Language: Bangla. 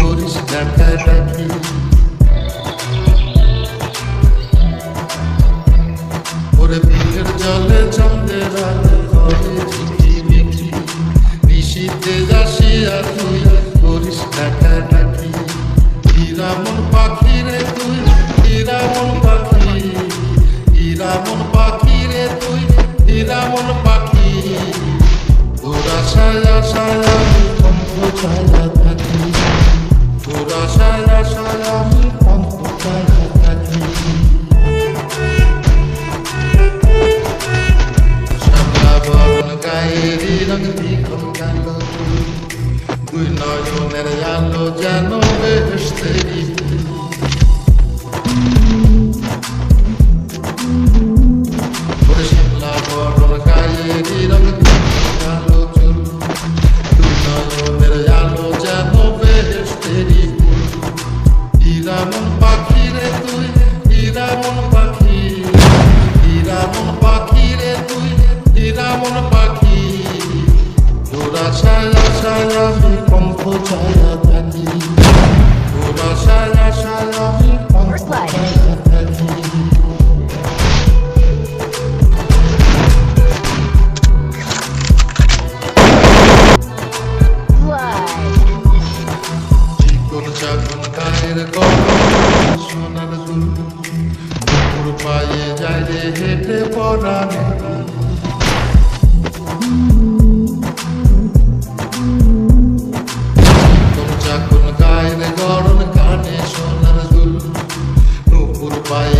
করিস ডাকাডাকি ওরে পিঠের জলে চন্দ্রের আলো করে ঝিকি মিকি নিশীতে আসিয়া তুই করিস ডাকাডাকি হীরামন পাখি রে তুই হীরামন পাখি। হীরামন পাখি রে তুই হীরামন পাখি। তোর আশায় আশায় দ্বিগুণ গেল দুই নয়নের আলো যেন বেহেশতেরই ওরে শ্যামলা বরণ গায়েরই রং দ্বিগুণ আমি কম্প ছায়া থাকি তোরা ছায়া ছায়া আমি কম্প ছায়া থাকি সোনার দুল পায়ে যায় রে হেঁটে পড়ানো país.